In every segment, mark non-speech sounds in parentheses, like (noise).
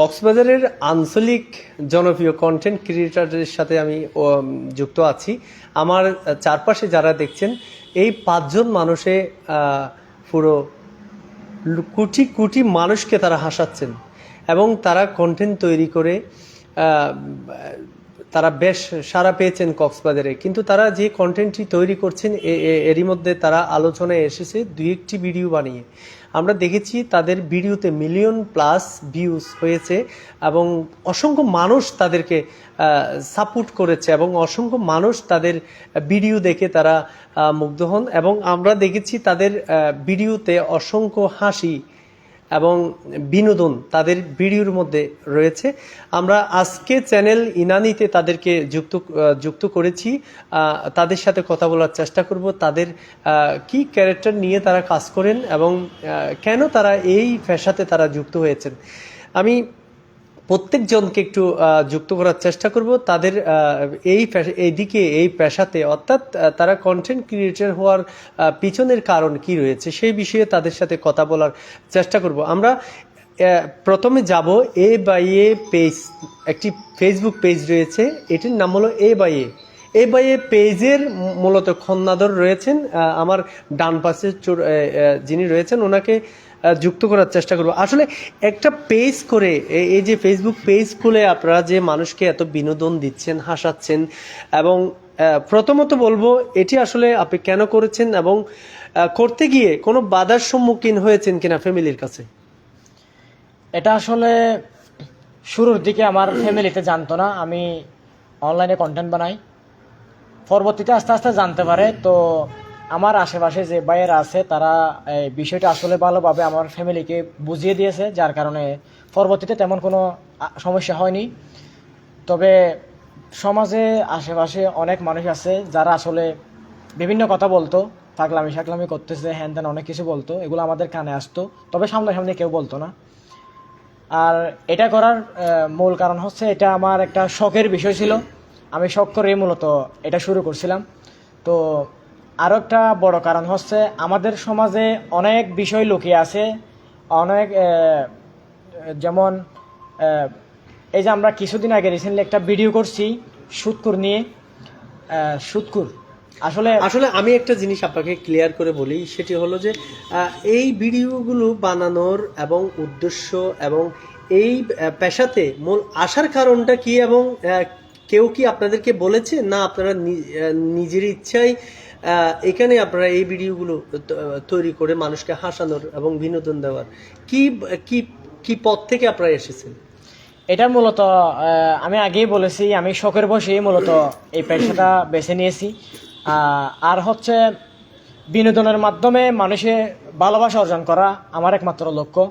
কক্সবাজারের আঞ্চলিক জনপ্রিয় কন্টেন্ট ক্রিয়েটারদের সাথে আমি যুক্ত আছি। আমার চারপাশে যারা দেখছেন, এই পাঁচজন মানুষে পুরো কোটি কোটি মানুষকে তারা হাসাচ্ছেন এবং তারা কন্টেন্ট তৈরি করে তারা বেশ সারা পেয়েছেন কক্সবাজারে। কিন্তু তারা যে কন্টেন্টটি তৈরি করছেন এরই মধ্যে তারা আলোচনায় এসেছে দুই একটি ভিডিও বানিয়ে। আমরা দেখেছি তাদের ভিডিওতে মিলিয়ন প্লাস ভিউজ হয়েছে এবং অসংখ্য মানুষ তাদেরকে সাপোর্ট করেছে এবং অসংখ্য মানুষ তাদের ভিডিও দেখে তারা মুগ্ধ হন এবং আমরা দেখেছি তাদের ভিডিওতে অসংখ্য হাসি এবং বিনোদন তাদের ভিডিওর মধ্যে রয়েছে। আমরা আজকে চ্যানেল ইনানিতে তাদেরকে যুক্ত যুক্ত করেছি। তাদের সাথে কথা বলার চেষ্টা করব। তাদের কি ক্যারেক্টার নিয়ে তারা কাজ করেন এবং কেন তারা এই ফ্যাশাতে তারা যুক্ত হয়েছেন। আমি প্রত্যেকজনকে একটু যুক্ত করার চেষ্টা করব। তাদের এই এইদিকে এই পেশাতে, অর্থাৎ তারা কন্টেন্ট ক্রিয়েটর হওয়ার পিছনের কারণ কি রয়েছে সেই বিষয়ে তাদের সাথে কথা বলার চেষ্টা করব। আমরা প্রথমে যাব এ বাই এ পেজ একটি ফেসবুক পেজ রয়েছে। এটির নাম হলো এ বাই এ এ বাই এ পেজের মূলত খন্নাদর রয়েছেন আমার ডান পাশে যিনি রয়েছেন, ওনাকে যুক্ত করার চেষ্টা করব। আসলে একটা পেজ করে এই যে ফেসবুক পেজ খুলে আপনারা যে মানুষকে এত বিনোদন দিচ্ছেন, হাসাচ্ছেন, এবং প্রথমত বলব, এটি আসলে আপনি কেন করেছেন এবং করতে গিয়ে কোনো বাধার সম্মুখীন হয়েছেন কিনা ফ্যামিলির কাছে? এটা আসলে শুরুর দিকে আমার ফ্যামিলিতে জানতো না। আমি অনলাইনে কন্টেন্ট বানাই। পরবর্তীতে আস্তে আস্তে জানতে পারে। তো আমার আশেপাশে যে ভাইয়েরা আছে, তারা এই বিষয়টা আসলে ভালোভাবে আমার ফ্যামিলিকে বুঝিয়ে দিয়েছে, যার কারণে পরবর্তীতে তেমন কোনো সমস্যা হয়নি। তবে সমাজে আশেপাশে অনেক মানুষ আছে, যারা আসলে বিভিন্ন কথা বলতো, পাগলামি সাগলামি করতেছে, হ্যান ত্যান অনেক কিছু বলতো, এগুলো আমাদের কানে আসতো, তবে সামনাসামনি কেউ বলতো না। আর এটা করার মূল কারণ হচ্ছে এটা আমার একটা শখের বিষয় ছিল। আমি শখ করে মূলত এটা শুরু করছিলাম। তো আরও একটা বড় কারণ হচ্ছে, আমাদের সমাজে অনেক বিষয় লুকিয়ে আছে, অনেক যেমন এই যে আমরা কিছুদিন আগে রিসেন্টলি একটা ভিডিও করছি, সুৎকুর নিয়ে। সুৎকুর, আসলে আসলে আমি একটা জিনিস আপনাকে ক্লিয়ার করে বলি, সেটি হলো যে এই ভিডিওগুলো বানানোর এবং উদ্দেশ্য এবং এই পেশাতে মূল আসার কারণটা কি এবং কেউ কি আপনাদেরকে বলেছে? না আপনারা নিজের ইচ্ছাই আহ, এখানে আপনারা এই ভিডিওগুলো তৈরি করে মানুষকে হাসানোর এবং বিনোদন দেওয়ার কি কি কি পথ থেকে আপনারা এসেছেন? এটা মূলত আমি আগেই বলেছি আমি শখের বসেই মূলত এই পেশাটা বেছে নিয়েছি। আর হচ্ছে বিনোদনের মাধ্যমে মানুষের ভালোবাসা অর্জন করা আমার একমাত্র লক্ষ্য।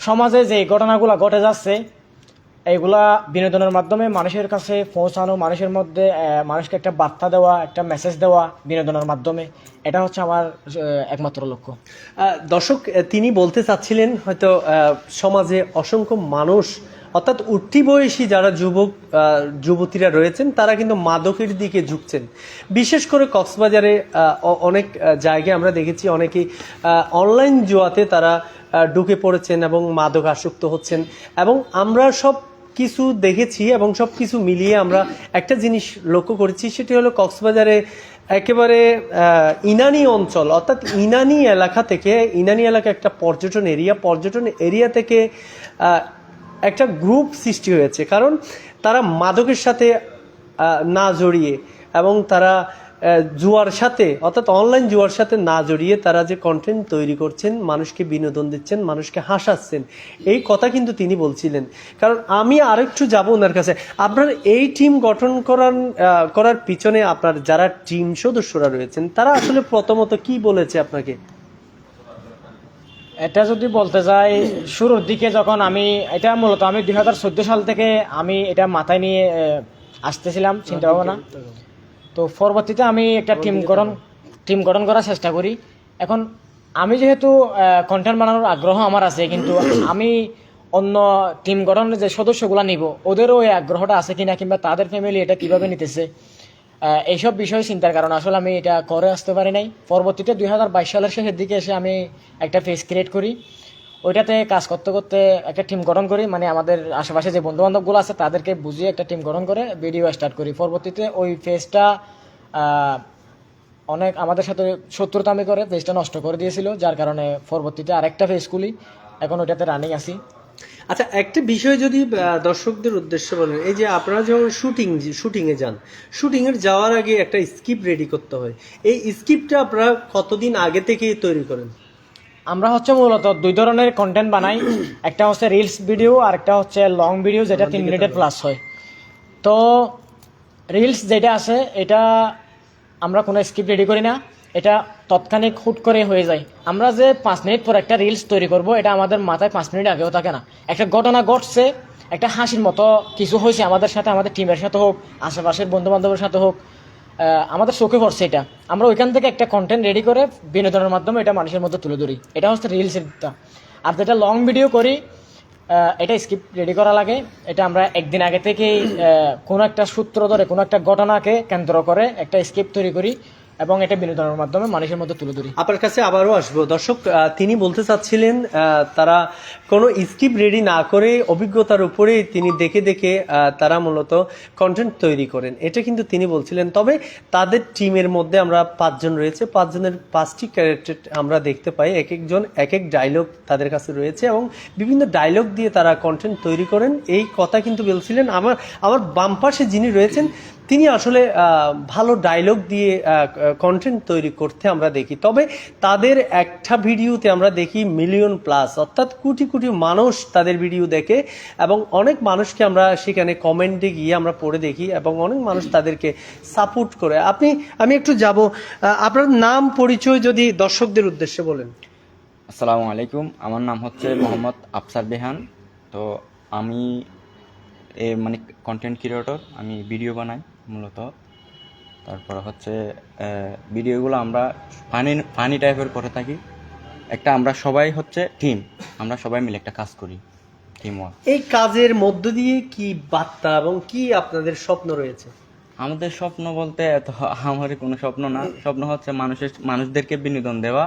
সমাজে যে ঘটনাগুলো ঘটে যাচ্ছে এইগুলা বিনোদনের মাধ্যমে মানুষের কাছে পৌঁছানো, মানুষের মধ্যে মানুষকে একটা বার্তা দেওয়া, একটা মেসেজ দেওয়া বিনোদনের মাধ্যমে, এটা হচ্ছে আমার একমাত্র লক্ষ্য। দর্শক তিনি বলতে চাচ্ছিলেন হয়তো সমাজে অসংখ্য মানুষ, অর্থাৎ উঠতি বয়সী যারা যুবক যুবতীরা রয়েছেন, তারা কিন্তু মাদকের দিকে ঝুঁকছেন। বিশেষ করে কক্সবাজারে অনেক জায়গায় আমরা দেখেছি অনেকেই অনলাইন জুয়াতে তারা ঢুকে পড়েছেন এবং মাদক আসক্ত হচ্ছেন। এবং আমরা সব কিছু দেখেছি এবং সব কিছু মিলিয়ে আমরা একটা জিনিস লক্ষ্য করেছি, সেটি হলো কক্সবাজারে একেবারে ইনানি অঞ্চল, অর্থাৎ ইনানি এলাকা থেকে, ইনানি এলাকা একটা পর্যটন এরিয়া পর্যটন এরিয়া থেকে একটা গ্রুপ সৃষ্টি হয়েছে। কারণ তারা মাদকের সাথে না জড়িয়ে এবং তারা জুয়ার সাথে অর্থাৎ অনলাইন জুয়ার সাথে না জড়িয়ে তারা যে কন্টেন্ট তৈরি করছেন মানুষকে বিনোদন দিচ্ছেন মানুষকে হাসাচ্ছেন এই কথা কিন্তু তিনি বলছিলেন। কারণ আমি আরেকটু যাব ওনার কাছে। আপনার এই টিম গঠন করার করার পিছনে আপনার যারা টিম সদস্যরা রয়েছেন তারা আসলে প্রথমত কি বলেছে আপনাকে? এটা যদি বলতে যাই শুরুর দিকে যখন আমি এটা মূলত আমি দুই হাজার চোদ্দ সাল থেকে আমি এটা মাথায় নিয়ে আসতেছিলাম চিন্তা ভাবনা। তো পরবর্তীতে আমি একটা টিম গঠন টিম গঠন করার চেষ্টা করি। এখন আমি যেহেতু কন্টেন্ট বানানোর আগ্রহ আমার আছে কিন্তু আমি অন্য টিম গঠনের যে সদস্যগুলো নিব ওদেরও এই আগ্রহটা আছে কিনা কিংবা তাদের ফ্যামিলি এটা কীভাবে নিতেছে এইসব বিষয় চিন্তার কারণে। আসলে আমি এটা করে আসতে পারি নাই। পরবর্তীতে দুই হাজার বাইশ সালের শেষের দিকে এসে আমি একটা ফেস ক্রিয়েট করি। ওইটাতে কাজ করতে করতে একটা টিম গঠন করি মানে আমাদের আশেপাশে যে বন্ধু বান্ধবগুলো আছে, তাদেরকে বুঝিয়ে একটা টিম গঠন করে ভিডিও স্টার্ট করি। পরবর্তীতে ওই ফেজটা অনেক আমাদের সাথে শত্রুতামি করে ফেজটা নষ্ট করে দিয়েছিল, যার কারণে পরবর্তীতে আরেকটা ফেজ খুলি। এখন ওইটাতে রানিং আছি। আচ্ছা একটা বিষয় যদি দর্শকদের উদ্দেশ্যে বলেন, এই যে আপনারা যখন শুটিং শুটিং এ যান শুটিং এর যাওয়ার আগে একটা স্ক্রিপ্ট রেডি করতে হয়। এই স্ক্রিপ্টটা আপনারা কতদিন আগে থেকেই তৈরি করেন? আমরা হচ্ছে মূলত দুই ধরনের কন্টেন্ট বানাই। (clears throat) একটা হচ্ছে রিলস ভিডিও আর একটা হচ্ছে লং ভিডিও যেটা তিন মিনিটের প্লাস হয়। তো রিলস যেটা আছে এটা আমরা কোনো স্ক্রিপ্ট রেডি করি না। এটা তৎক্ষণিক হুট করে হয়ে যায়। আমরা যে পাঁচ মিনিট পর একটা রিলস তৈরি করব এটা আমাদের মাথায় পাঁচ মিনিট আগেও থাকে না। একটা ঘটনা ঘটছে একটা হাসির মতো কিছু হয়েছে আমাদের সাথে আমাদের টিমের সাথে হোক আশেপাশের বন্ধু বান্ধবের সাথে হোক আমাদের চোখে পড়ছে এটা। আমরা ওইখান থেকে একটা কন্টেন্ট রেডি করে বিনোদনের মাধ্যমে এটা মানুষের মধ্যে তুলে ধরি। এটা হচ্ছে রিলসের দিকটা আর যেটা লং ভিডিও করি এটা স্ক্রিপ্ট রেডি করা লাগে। এটা আমরা একদিন আগে থেকেই কোনো একটা সূত্র ধরে, কোনো একটা ঘটনাকে কেন্দ্র করে একটা স্ক্রিপ্ট তৈরি করি। এবং এটা বিনোদনের মাধ্যমে মানুষের মধ্যে তুলে ধরি। আপনার কাছে আবারও আসব। দর্শক তিনি বলতে চাচ্ছিলেন তারা কোনো স্ক্রিপ্ট রেডি না করে অভিজ্ঞতার উপরে তিনি দেখে দেখে তারা মূলত কন্টেন্ট তৈরি করেন। এটা কিন্তু তিনি বলছিলেন। তবে তাদের টিমের মধ্যে আমরা পাঁচজন রয়েছে। পাঁচজনের পাঁচটি ক্যারেক্টার আমরা দেখতে পাই। এক একজন, এক এক ডায়লগ তাদের কাছে রয়েছে এবং বিভিন্ন ডায়লগ দিয়ে তারা কন্টেন্ট তৈরি করেন। এই কথা কিন্তু বলছিলেন। আমার আমার বাম পাশে যিনি রয়েছেন তিনি আসলে ভালো ডায়লগ দিয়ে কন্টেন্ট তৈরি করতে আমরা দেখি। তবে তাদের একটা ভিডিওতে আমরা দেখি মিলিয়ন প্লাস অর্থাৎ কোটি কোটি মানুষ তাদের ভিডিও দেখে এবং অনেক মানুষকে আমরা সেখানে কমেন্টে গিয়ে আমরা পড়ে দেখি এবং অনেক মানুষ তাদেরকে সাপোর্ট করে। আপনি, আমি একটু যাব। আপনার নাম, পরিচয় যদি দর্শকদের উদ্দেশ্যে বলেন। আসসালামু আলাইকুম। আমার নাম হচ্ছে মোহাম্মদ আফসার বেহান। তো আমি এ মানে কন্টেন্ট ক্রিয়েটর আমি ভিডিও বানাই মূলত। তারপর হচ্ছে ভিডিওগুলো আমরা ফানি ফানি টাইপের করে থাকি। একটা আমরা সবাই হচ্ছে টিম আমরা সবাই মিলে একটা কাজ করি টিম ওয়ার্ক এই কাজের মধ্য দিয়ে কি বার্তা এবং কি আপনাদের স্বপ্ন রয়েছে? আমাদের স্বপ্ন বলতে এত আমার কোনো স্বপ্ন না। স্বপ্ন হচ্ছে মানুষের মানুষদেরকে বিনোদন দেওয়া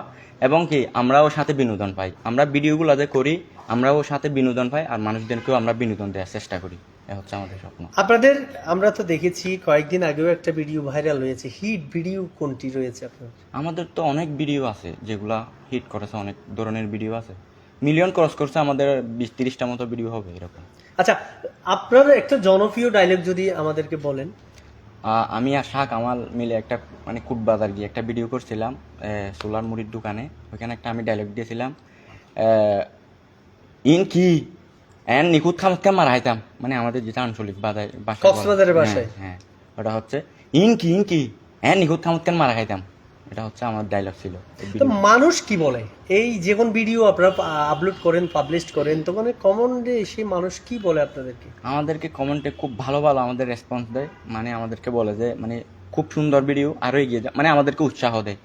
এবং কি আমরাও সাথে বিনোদন পাই। আমরা ভিডিওগুলো যে করি আমরাও সাথে বিনোদন পাই আর মানুষদেরকেও আমরা বিনোদন দেওয়ার চেষ্টা করি। এ হচ্ছে আমাদের স্বপ্ন। আপনাদের আমরা তো দেখেছি কয়েকদিন আগেও একটা ভিডিও ভাইরাল হয়েছে। হিট ভিডিও কোনটি রয়েছে আপনার? আমাদের তো অনেক ভিডিও আছে যেগুলা হিট করেছে অনেক ধরনের ভিডিও আছে। মিলিয়ন ক্রস করছে আমাদের বিশ তিরিশটা মতো ভিডিও হবে এরকম। আচ্ছা আপনার একটা জনপ্রিয় ডায়লগ যদি আমাদেরকে বলেন আমি আর শাক আমার মিলে একটা মানে কুট বাজার গিয়ে একটা ভিডিও করছিলাম সোলার মুড়ির দোকানে। ওইখানে একটা আমি ডায়লগ দিয়েছিলাম আহ, ইন কি? এন নিখুঁত খামতকে মারা হাইতাম? মানে আমাদের যেটা আঞ্চলিক বাজার বাসায় কক্সবাজারের ভাষায়? হ্যাঁ, হ্যাঁ ওটা হচ্ছে ইন কি ইন কি? এন নিখুঁত খামতকে মারা খাইতাম? এটা হচ্ছে আমার ডায়লগ ছিল। তো মানুষ কি বলে? এই যে কোন ভিডিও আপনারা আপলোড করেন পাবলিশ করেন তো মানে কমন ডে সেই মানুষ কি বলে আপনাদেরকে? আমাদেরকে কমেন্টে খুব ভালো ভালো আমাদের রেসপন্স দেয়। মানে আমাদেরকে বলে যে মানে খুব সুন্দর ভিডিও আরও এগিয়ে যায় মানে আমাদেরকে উৎসাহ দেয়।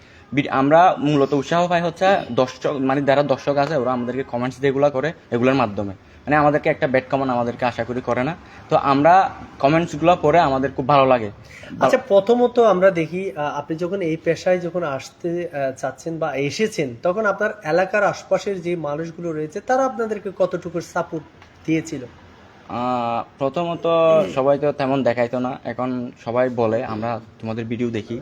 আমরা মূলত উৎসাহ পাই হচ্ছে দর্শক মানে যারা দর্শক আছে ওরা আমাদেরকে কমেন্টস যেগুলো করে এগুলোর মাধ্যমে। মানে আমাদেরকে একটা ব্যাড কমেন্ট আমাদেরকে আশা করি করে না। তো আমরা কমেন্টসগুলো পড়ে আমাদের খুব ভালো লাগে। আচ্ছা প্রথমত আমরা দেখি আপনি যখন এই পেশায় যখন আসতে চাচ্ছেন বা এসেছেন তখন আপনার এলাকার আশপাশের যে মানুষগুলো রয়েছে তারা আপনাদেরকে কতটুকু সাপোর্ট দিয়েছিল? প্রথমত সবাই তো তেমন দেখাইতো না। এখন সবাই বলে আমরা তোমাদের ভিডিও দেখি।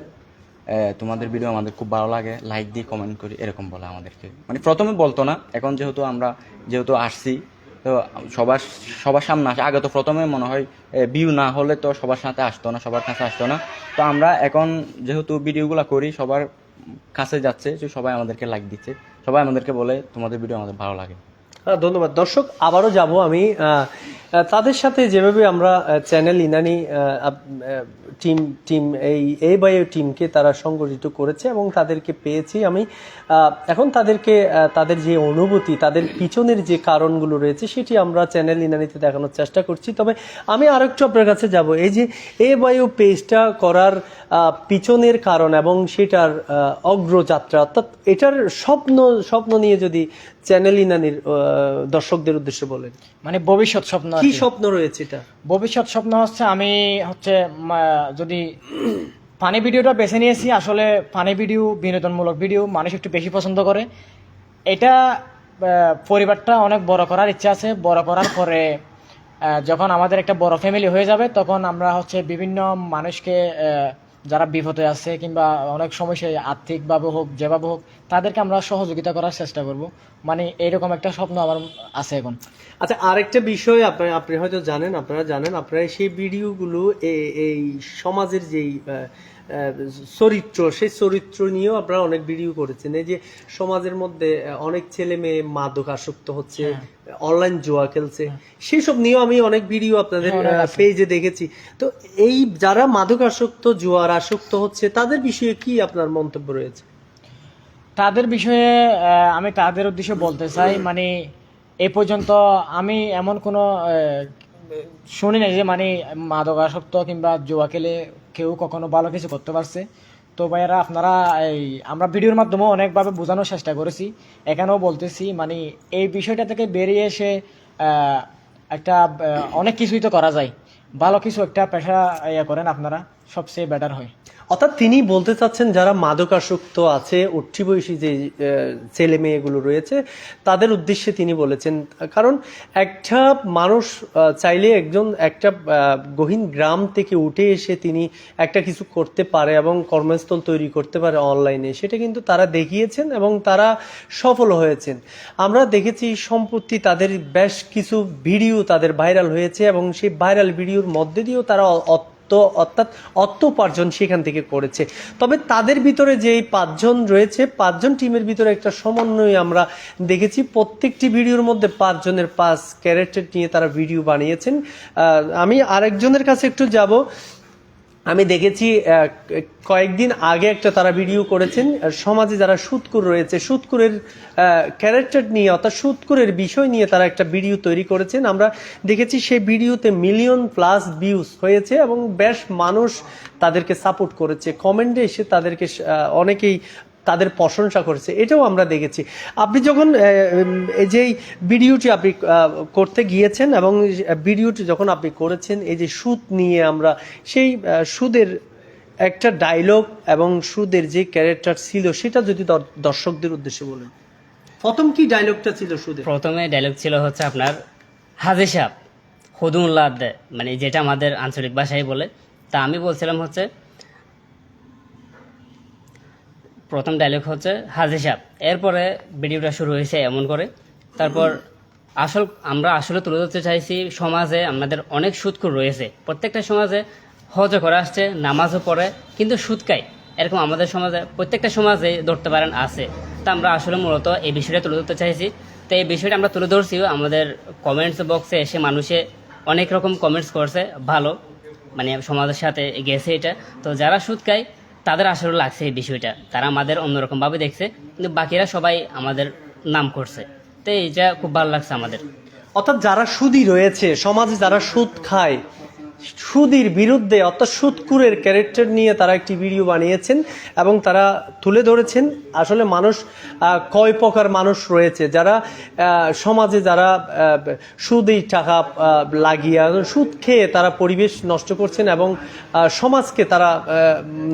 তোমাদের ভিডিও আমাদের খুব ভালো লাগে। লাইক দিয়ে কমেন্ট করি এরকম বলে আমাদেরকে। মানে প্রথমে বলতো না। এখন যেহেতু আমরা যেহেতু আসছি তো সবার সবার সামনে আসে। আগে তো প্রথমে মনে হয় ভিউ না হলে তো সবার সাথে আসতো না, সবার কাছে আসতো না। তো আমরা এখন যেহেতু ভিডিওগুলো করি, সবার কাছে যাচ্ছে, সবাই আমাদেরকে লাইক দিচ্ছে। সবাই আমাদেরকে বলে, তোমাদের ভিডিও আমাদের ভালো লাগে। ধন্যবাদ। দর্শক, আবারও যাব আমি। তাদের সাথে যেভাবে আমরা চ্যানেল ইনানি টিম টিম, এই এ বায়ো টিমকে তারা সংগঠিত করেছে এবং তাদেরকে পেয়েছি আমি। এখন তাদেরকে তাদের যে অনুভূতি, তাদের পিছনের যে কারণগুলো রয়েছে, সেটি আমরা চ্যানেল ইনানিতে দেখানোর চেষ্টা করছি। তবে আমি আরেকটু আপনার কাছে যাব। এই যে এ বায়ো পেজটা করার পিছনের কারণ এবং সেটার অগ্রযাত্রা, অর্থাৎ এটার স্বপ্ন স্বপ্ন নিয়ে যদি চ্যানেল ইনানির দর্শকদের উদ্দেশ্যে বলেন। মানে ভবিষ্যৎ স্বপ্ন কি। স্বপ্ন রয়েছে এটা? ভবিষ্যৎ স্বপ্ন হচ্ছে আমি হচ্ছে যদি ফানি ভিডিওটা বেছে নিয়েছি আসলে ফানি ভিডিও বিনোদনমূলক ভিডিও মানুষ একটু বেশি পছন্দ করে। এটা পরিবারটা অনেক বড় করার ইচ্ছা আছে। বড় করার পরে যখন আমাদের একটা বড় ফ্যামিলি হয়ে যাবে তখন আমরা হচ্ছে বিভিন্ন মানুষকে যারা বিপদে আছে কিংবা অনেক সমস্যায় আর্থিকভাবে হোক যেভাবে হোক তাদেরকে আমরা সহযোগিতা করার চেষ্টা করব। মানে এইরকম একটা স্বপ্ন আমার আছে এখন। আচ্ছা আরেকটা বিষয় আপনি আপনি হয়তো জানেন আপনারা জানেন আপনারা সেই ভিডিওগুলো এই সমাজের যেই চরিত্র সেই চরিত্র নিয়েও আপনারা অনেক ভিডিও করেছেন। এই যে সমাজের মধ্যে অনেক ছেলে মেয়ে মাদক আসক্ত হচ্ছে অনলাইন জুয়া খেলছে সেই সব নিয়েও আমি অনেক ভিডিও আপনাদের পেজে দেখেছি। তো এই যারা মাদক আসক্ত জুয়ার আসক্ত হচ্ছে তাদের বিষয়ে কি আপনার মন্তব্য রয়েছে? তাদের বিষয়ে আমি তাদের উদ্দেশ্যে বলতে চাই মানে এ পর্যন্ত আমি এমন কোনো শুনি নাই যে মানে মাদকাসক্ত কিংবা জুয়া খেলে কেউ কখনো ভালো কিছু করতে পারছে। তো ভাইয়ারা, আপনারা এই, আমরা ভিডিওর মাধ্যমে অনেকভাবে বোঝানোর চেষ্টা করেছি। এখানেও বলতেছি মানে এই বিষয়টা থেকে বেরিয়ে এসে একটা অনেক কিছুই তো করা যায়। ভালো কিছু একটা পেশা ইয়ে করেন আপনারা। সবচেয়ে বেটার হয়। অর্থাৎ তিনি বলতে চাচ্ছেন, যারা মাদকাসক্ত আছে উঠি বয়সী যে ছেলে মেয়েগুলো রয়েছে, তাদের উদ্দেশ্যে তিনি বলেছেন, কারণ একটা মানুষ চাইলে একজন, একটা গহীন গ্রাম থেকে উঠে এসে তিনি একটা কিছু করতে পারে এবং কর্মস্থল তৈরি করতে পারে অনলাইনে। সেটা কিন্তু তারা দেখিয়েছেন এবং তারা সফল হয়েছেন। আমরা দেখেছি সম্প্রতি তাদের বেশ কিছু ভিডিও তাদের ভাইরাল হয়েছে এবং সেই ভাইরাল ভিডিওর মধ্যে দিয়েও তারা অ- তো অর্থাৎ অর্থ উপার্জন সেখান থেকে করেছে। তবে তাদের ভিতরে যে এই পাঁচজন রয়েছে, পাঁচজন টিমের ভিতরে একটা সমন্বয় আমরা দেখেছি। প্রত্যেকটি ভিডিওর মধ্যে পাঁচজনের পাঁচ ক্যারেক্টার নিয়ে তারা ভিডিও বানিয়েছেন। আমি আরেকজনের কাছে একটু যাব। আমি দেখেছি কয়েকদিন আগে একটা তারা ভিডিও করেছেন সমাজে যারা সুৎকুর রয়েছে, সুৎকুরের ক্যারেক্টার নিয়ে, অর্থাৎ সুৎকুরের বিষয় নিয়ে তারা একটা ভিডিও তৈরি করেছেন। আমরা দেখেছি সেই ভিডিওতে মিলিয়ন প্লাস ভিউজ হয়েছে এবং বেশ মানুষ তাদেরকে সাপোর্ট করেছে। কমেন্টে এসে তাদেরকে অনেকেই তাদের প্রশংসা করেছে। এটাও আমরা দেখেছি। আপনি যখন এই যে ভিডিওটি আপনি করতে গিয়েছেন এবং ভিডিওটি যখন আপনি করেছেন, এই যে সুদ নিয়ে আমরা, সেই সুদের একটা ডায়লগ এবং সুদের যে ক্যারেক্টার ছিল, সেটা যদি দর- দর্শকদের উদ্দেশ্যে বলেন। প্রথম কি ডায়লগটা ছিল সুদের? প্রথমে ডায়লগ ছিল হচ্ছে আপনার হাজি সাহ হদুল্লাহ মানে যেটা আমাদের আঞ্চলিক ভাষায় বলে। তা আমি বলছিলাম হচ্ছে প্রথম ডায়লগ হচ্ছে, হাজি সাহ এরপরে ভিডিওটা শুরু হয়েছে এমন করে। তারপর আসল, আমরা আসলে তুলে ধরতে চাইছি সমাজে আমাদের অনেক সুদখোর রয়েছে। প্রত্যেকটা সমাজে হজ করে আসছে, নামাজও পড়ে, কিন্তু সুদ খায় এরকম আমাদের সমাজে প্রত্যেকটা সমাজে ধরতে পারেন আছে। তা আমরা আসলে মূলত এই বিষয়টা তুলে ধরতে চাইছি। তো এই বিষয়টা আমরা তুলে ধরছিও আমাদের কমেন্টস বক্সে এসে মানুষে অনেক রকম কমেন্টস করছে, ভালো। মানে সমাজের সাথে গেছে এটা। তো যারা সুদ খায় তাদের আসলে লাগছে এই বিষয়টা। তারা আমাদের অন্যরকমভাবে দেখছে, কিন্তু বাকিরা সবাই আমাদের নাম করছে। তো এইটা খুব ভালো লাগছে আমাদের। অর্থাৎ যারা সুদী রয়েছে, সমাজে যারা সুদ খায় সুদির বিরুদ্ধে, অর্থাৎ সুদকুরের ক্যারেক্টার নিয়ে তারা একটি ভিডিও বানিয়েছেন এবং তারা তুলে ধরেছেন আসলে মানুষ কয় প্রকার মানুষ রয়েছে। যারা সমাজে যারা সুদেই টাকা লাগিয়ে সুদ খেয়ে তারা পরিবেশ নষ্ট করছেন এবং সমাজকে তারা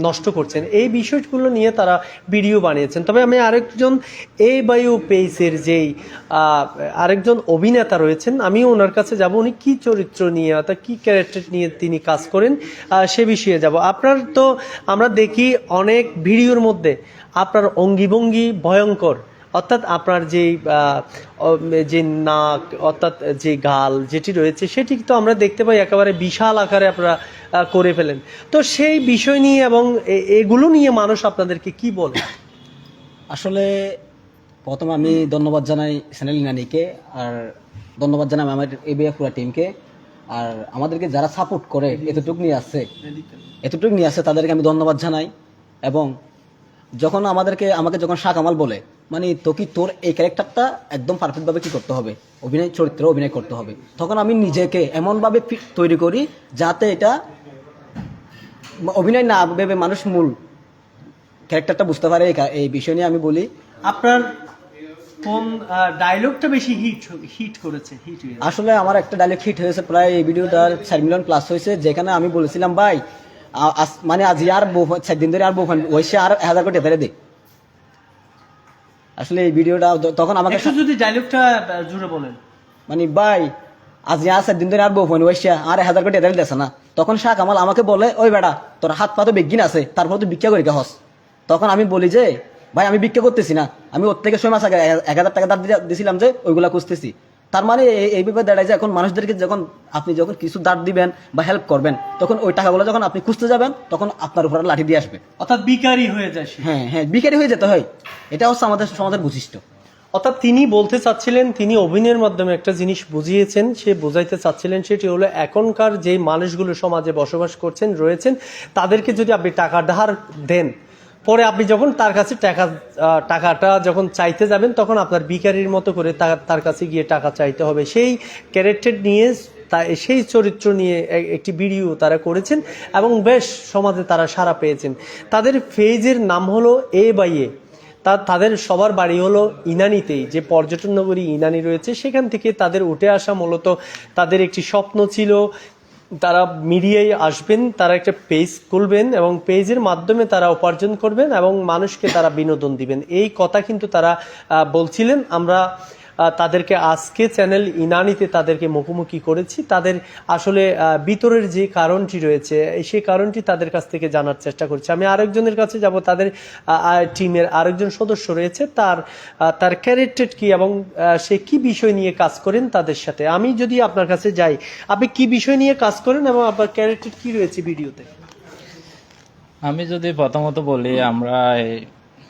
নষ্ট করছেন। এই বিষয়গুলো নিয়ে তারা ভিডিও বানিয়েছেন। তবে আমি আরেকজন এ বায়ু পেইসের যেই আরেকজন অভিনেতা রয়েছেন, আমিও ওনার কাছে যাব। উনি কি চরিত্র নিয়ে, অর্থাৎ কী ক্যারেক্টার নিয়ে তিনি কাজ করেন সে বিষয়ে যাব। আপনার তো আমরা দেখি অনেক ভিডিওর মধ্যে আপনার অঙ্গিভঙ্গি ভয়ঙ্কর, অর্থাৎ আপনার যে যে নাক, অর্থাৎ যে গাল যেটি রয়েছে সেটি তো আমরা দেখতে পাই একেবারে বিশাল আকারে আপনারা করে ফেলেন। তো সেই বিষয় নিয়ে এবং এগুলো নিয়ে মানুষ আপনাদেরকে কি বলে? আসলে প্রথম আমি ধন্যবাদ জানাই চ্যানেল নানিকে আর ধন্যবাদ জানাই আমার এবিএ পুরা টিমকে। আর আমাদেরকে যারা সাপোর্ট করে এতটুকু নিয়ে আসছে, এতটুকু নিয়ে আসছে তাদেরকে আমি ধন্যবাদ জানাই। এবং যখন আমাদেরকে, আমাকে যখন শাহ কামাল বলে মানে তো কি তোর এই ক্যারেক্টারটা একদম পারফেক্টভাবে কি করতে হবে? অভিনয়, চরিত্রে অভিনয় করতে হবে। তখন আমি নিজেকে এমনভাবে তৈরি করি যাতে এটা অভিনয় না ভেবে মানুষ মূল ক্যারেক্টারটা বুঝতে পারে এই বিষয় নিয়ে আমি বলি। আপনার কোন ডায়লগটা বেশি হিট হিট করেছে হিট হয়েছে? আসলে আমার একটা ডায়লগ হিট হয়েছে প্রায় এই ভিডিওটার চার মিলিয়ন প্লাস হয়েছে যেখানে আমি বলেছিলাম ভাই মানে আজ আর চার দিন ধরে আর ওইসে আর হাজার কোটি ফেলে আসলে এই ভিডিওটা তখন আমাকে যদি ডায়লগটা জুড়ে বলেন। মানে ভাই আজ আছে দিন ধরে আর আর হাজার কোটি দেছে না। তখন শাহ কামাল আমাকে বলে ওই বেড়া তোর হাত পা তো বিজ্ঞান আছে তারপর তো ভিক্ষা করি হস? তখন আমি বলি যে ভাই আমি ভিক্ষা করতেছি না। আমি ওর থেকে ছয় মাস আগে এক- হাজার টাকা দাঁড় দিছিলাম যে ওইগুলা খুঁজতেছি। তার মানে এই- এই ব্যাপারে দাঁড়ায় যে এখন মানুষদেরকে যখন আপনি যখন কিছু দাঁড় দিবেন বা হেল্প করবেন তখন ওই টাকাগুলো যখন আপনি খুঁজতে যাবেন তখন আপনার উপর লাঠি দিয়ে আসবে। অর্থাৎ বিকারি হয়ে যায় হ্যাঁ হ্যাঁ বিকারি হয়ে যেতে হয়। এটা হচ্ছে আমাদের সমাজের বৈশিষ্ট্য। অর্থাৎ তিনি বলতে চাচ্ছিলেন তিনি অভিনয়ের মাধ্যমে একটা জিনিস বুঝিয়েছেন সে বোঝাইতে চাচ্ছিলেন সেটি হলো এখনকার যে মানুষগুলো সমাজে বসবাস করছেন রয়েছেন তাদেরকে যদি আপনি টাকা ধার দেন পরে আপনি যখন তার কাছে টাকা টাকাটা যখন চাইতে যাবেন, তখন আপনার বিকারির মতো করে তার কাছে গিয়ে টাকা চাইতে হবে। সেই ক্যারেক্টার নিয়ে তা- সেই চরিত্র নিয়ে একটি ভিডিও তারা করেছেন এবং বেশ সমাজে তারা সাড়া পেয়েছেন। তাদের ফেজের নাম হলো এ বাই এ। তা, তাদের সবার বাড়ি হলো ইনানিতেই যে পর্যটন নগরী ইনানি রয়েছে, সেখান থেকে তাদের উঠে আসা মূলত তাদের একটি স্বপ্ন ছিল তারা মিডিয়ায় আসবেন, তারা একটা পেজ খুলবেন এবং পেজের মাধ্যমে তারা উপার্জন করবেন এবং মানুষকে তারা বিনোদন দিবেন। এই কথা কিন্তু তারা বলছিলেন। আমরা তাদেরকে আজকে চ্যানেল ইনানিতে তাদেরকে মুখোমুখি করেছি। তাদের আসলে আহ, ভিতরের যে কারণটি রয়েছে সেই কারণটি তাদের কাছ থেকে জানার চেষ্টা করছি। আমি আরেকজনের কাছে যাব তাদের টিমের আরেকজন সদস্য রয়েছে তার তার ক্যারেক্টার কি এবং সে কি বিষয় নিয়ে কাজ করেন তাদের সাথে। আমি যদি আপনার কাছে যাই আপনি কি বিষয় নিয়ে কাজ করেন এবং আপনার ক্যারেক্টার কি রয়েছে ভিডিওতে? আমি যদি প্রথমত বলি আমরা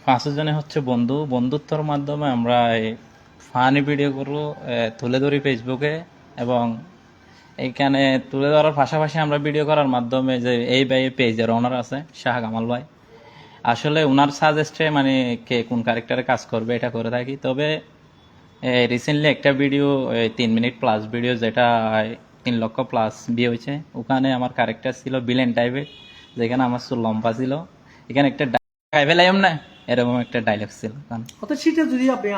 পাঁচজনে হচ্ছে বন্ধু। বন্ধুত্বর মাধ্যমে আমরা ফানি ভিডিও করব তুলে ধরি ফেসবুকে এবং এইখানে তুলে ধরার পাশাপাশি আমরা ভিডিও করার মাধ্যমে যে এই ভাই পেজের ওনার আছে শাহ কামাল ভাই, আসলে ওনার সাজেস্টে মানে কে কোন ক্যারেক্টারে কাজ করবে এটা করে থাকি। তবে রিসেন্টলি একটা ভিডিও তিন মিনিট প্লাস ভিডিও যেটা তিন লক্ষ প্লাস বিয়ে হয়েছে। ওখানে আমার ক্যারেক্টার ছিল বিলেন টাইপের যেখানে আমার চুল লম্বা ছিল। এখানে একটা খাই ফেলাইম না। এরকম একটা ডায়লগ ছিল ওখানে। অর্থাৎ সেটা যদি আপনি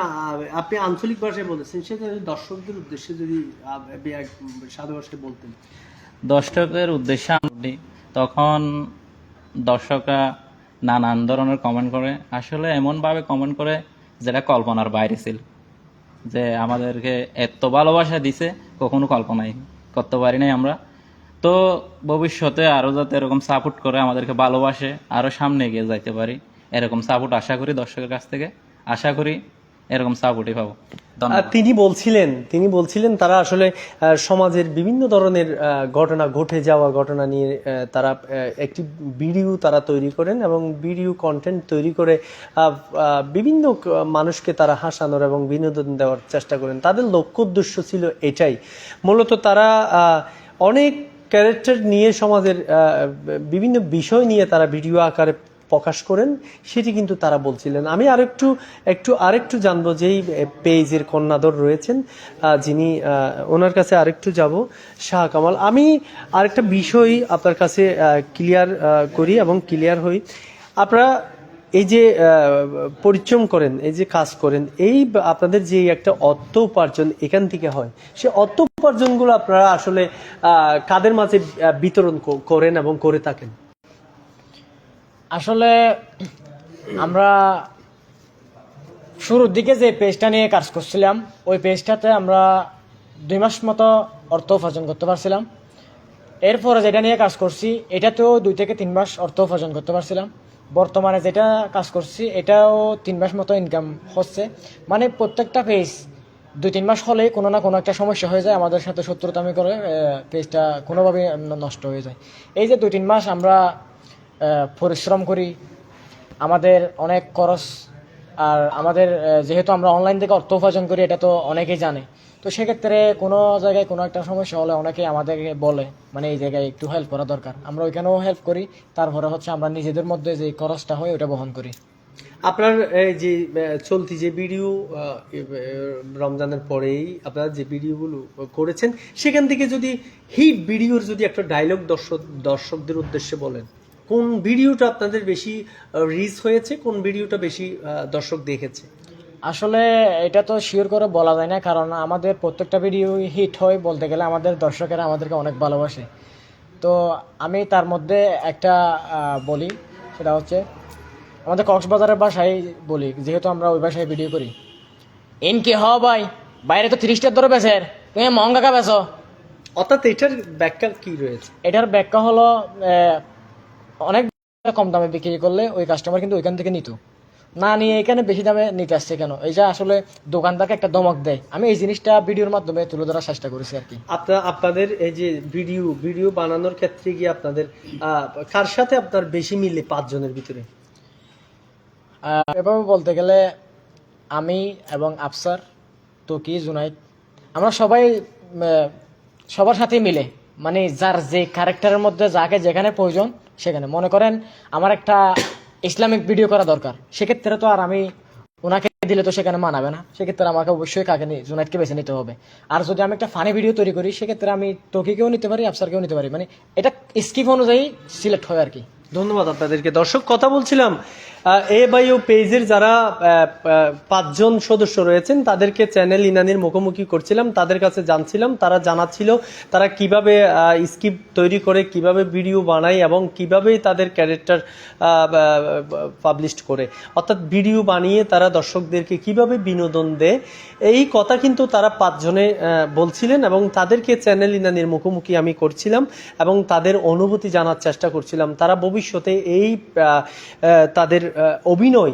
আপনি আঞ্চলিক ভাষায় বলেছেন সেটা দর্শকদের উদ্দেশ্যে যদি আপনি সাধু ভাষায় বলতেন। দর্শকের উদ্দেশ্যে আমি তখন দর্শকরা নানান ধরনের কমেন্ট করে। আসলে এমনভাবে কমেন্ট করে যেটা কল্পনার বাইরে ছিল যে আমাদেরকে এত ভালোবাসা দিছে কখনো কল্পনাই করতে পারি নাই আমরা। তো ভবিষ্যতে আরও যাতে এরকম সাপোর্ট করে আমাদেরকে ভালোবাসে আরও সামনে এগিয়ে যাইতে পারি। এরকম সাপোর্ট আশা করি দর্শকের কাছ থেকে। আশা করি এরকম সাপোর্টই পাবো। তিনি বলছিলেন তিনি বলছিলেন তারা আসলে সমাজের বিভিন্ন ধরনের ঘটনা, ঘটে যাওয়া ঘটনা নিয়ে তারা একটি ভিডিও তারা তৈরি করেন এবং ভিডিও কন্টেন্ট তৈরি করে বিভিন্ন মানুষকে তারা হাসানোর এবং বিনোদন দেওয়ার চেষ্টা করেন। তাদের লক্ষ্য উদ্দেশ্য ছিল এটাই। মূলত তারা অনেক ক্যারেক্টার নিয়ে সমাজের বিভিন্ন বিষয় নিয়ে তারা ভিডিও আকারে প্রকাশ করেন, সেটি কিন্তু তারা বলছিলেন। আমি আরেকটু, একটু, আরেকটু জানব যেই পেজের কন্যাদর রয়েছেন যিনি ওনার কাছে আরেকটু যাব। শাহ কামাল, আমি আরেকটা বিষয় আপনার কাছে ক্লিয়ার করি এবং ক্লিয়ার হই। আপনারা এই যে পরিশ্রম করেন, এই যে কাজ করেন, এই আপনাদের যে একটা অর্থ উপার্জন এখান থেকে হয়, সে অর্থ উপার্জনগুলো আপনারা আসলে কাদের মাঝে বিতরণ করেন এবং করে থাকেন? আসলে আমরা শুরুর দিকে যে পেজটা নিয়ে কাজ করছিলাম, ওই পেজটাতে আমরা দুই মাস মতো অর্থ উপার্জন করতে পারছিলাম। এরপরে যেটা নিয়ে কাজ করছি, এটাতেও দুই থেকে তিন মাস অর্থ উপার্জন করতে পারছিলাম। বর্তমানে যেটা কাজ করছি, এটাও তিন মাস মতো ইনকাম হচ্ছে। মানে প্রত্যেকটা পেজ দুই তিন মাস হলেই কোনো না কোনো একটা সমস্যা হয়ে যায়, আমাদের সাথে শত্রুতামি করে পেজটা কোনোভাবে ন- নষ্ট হয়ে যায়। এই যে দুই তিন মাস আমরা পরিশ্রম করি। আমাদের অনেক খরচ, আর আমাদের যেহেতু আমরা অনলাইন থেকে অর্থ উপার্জন করি, এটা তো অনেকেই জানে। তো সেক্ষেত্রে কোনো জায়গায় কোনো একটা সমস্যা হলে অনেকেই আমাদেরকে বলে মানে এই জায়গায় একটু হেল্প করা দরকার। আমরা ওইখানেও হেল্প করি, তারপরে হচ্ছে আমরা নিজেদের মধ্যে যে খরচটা হয় ওটা বহন করি। আপনার যে চলতি যে ভিডিও রমজানের পরেই আপনারা যে ভিডিওগুলো করেছেন, সেখান থেকে যদি হিট ভিডিওর যদি একটা ডায়লগ দর্শক, দর্শকদের উদ্দেশ্যে বলেন। কোন ভিডিওটা আপনাদের বেশি রিচ হয়েছে কোন ভিডিওটা বেশি দর্শক দেখেছে? আসলে এটা তো শিওর করে বলা যায় না কারণ আমাদের প্রত্যেকটা ভিডিও হিট হয় বলতে গেলে আমাদের দর্শকেরা আমাদেরকে অনেক ভালোবাসে। তো আমি তার মধ্যে একটা বলি সেটা হচ্ছে আমাদের কক্সবাজারের বাসায় বলি যেহেতু আমরা ওই বাসায় ভিডিও করি। এন কে হ ভাই বাইরে তো তিরিশটার ধরে বেচের তুমি মহঙ্গা কা বেচো অর্থাৎ এটার ব্যাখ্যা কি রয়েছে? এটার ব্যাখ্যা হলো অনেক কম দামে বিক্রি করলে ওই কাস্টমার কিন্তু ওইখান থেকে নিত। না নিয়ে এখানে বেশি দামে নিতে আসছে কেন? এই যে আসলে দোকানদারকে একটা দমক দেয়। আমি এই জিনিসটা ভিডিওর মাধ্যমে তুলে ধরার চেষ্টা করেছি আর কি। আপনার আপনাদের এই যে ভিডিও ভিডিও বানানোর ক্ষেত্রে গিয়ে আপনাদের কার সাথে আপনার বেশি মিলে পাঁচজনের ভিতরে? এভাবে বলতে গেলে আমি এবং আফসার তোকি জুনাইদ আমরা সবাই সবার সাথে মিলে। মানে যার যে ক্যারেক্টারের মধ্যে যাকে যেখানে প্রয়োজন সেখানে। মনে করেন, আমার একটা ইসলামিক ভিডিও করা দরকার। সেক্ষেত্রে তো আর আমি ওনাকে দিলে তো সেখানে মানাবে না। সেক্ষেত্রে আমাকে অবশ্যই কাকে জুনাইদকে বেছে নিতে হবে। আর যদি আমি একটা ফানি ভিডিও তৈরি করি, সেক্ষেত্রে আমি তোকিকেও নিতে পারি, আফসারকেও নিতে পারি। মানে এটা স্কিপ অনুযায়ী সিলেক্ট হয় আর কি। ধন্যবাদ আপনাদেরকে। দর্শক, কথা বলছিলাম। এ বায়ু পেজের যারা পাঁচজন সদস্য রয়েছেন, তাদেরকে চ্যানেল ইনানির মুখোমুখি করছিলাম, তাদের কাছে জানছিলাম, তারা জানাচ্ছিল তারা কীভাবে স্কিপ তৈরি করে, কীভাবে ভিডিও বানায় এবং কীভাবে তাদের ক্যারেক্টার পাবলিশ করে। অর্থাৎ ভিডিও বানিয়ে তারা দর্শকদেরকে কীভাবে বিনোদন দেয়, এই কথা কিন্তু তারা পাঁচজনে বলছিলেন এবং তাদেরকে চ্যানেল ইনানির মুখোমুখি আমি করছিলাম এবং তাদের অনুভূতি জানার চেষ্টা করছিলাম। তারা ভবিষ্যতে এই তাদের অভিনয়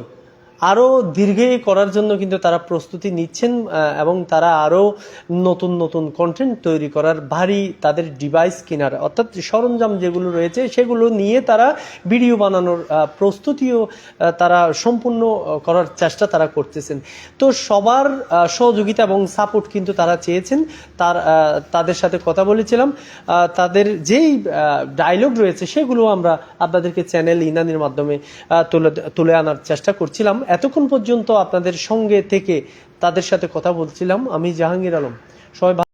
আরও দীর্ঘে করার জন্য কিন্তু তারা প্রস্তুতি নিচ্ছেন এবং তারা আরও নতুন নতুন কন্টেন্ট তৈরি করার ভারী তাদের ডিভাইস কেনার, অর্থাৎ সরঞ্জাম যেগুলো রয়েছে সেগুলো নিয়ে তারা ভিডিও বানানোর প্রস্তুতিও তারা সম্পূর্ণ করার চেষ্টা তারা করতেছেন। তো সবার সহযোগিতা এবং সাপোর্ট কিন্তু তারা চেয়েছেন। তার তাদের সাথে কথা বলেছিলাম। তাদের যেই ডায়লগ রয়েছে সেগুলো আমরা আপনাদেরকে চ্যানেল ইনানির মাধ্যমে তুলে তুলে আনার চেষ্টা করছিলাম। এতক্ষণ পর্যন্ত আপনাদের সঙ্গে থেকে তাদের সাথে কথা বলছিলাম। আমি জাহাঙ্গীর আলম। সবাই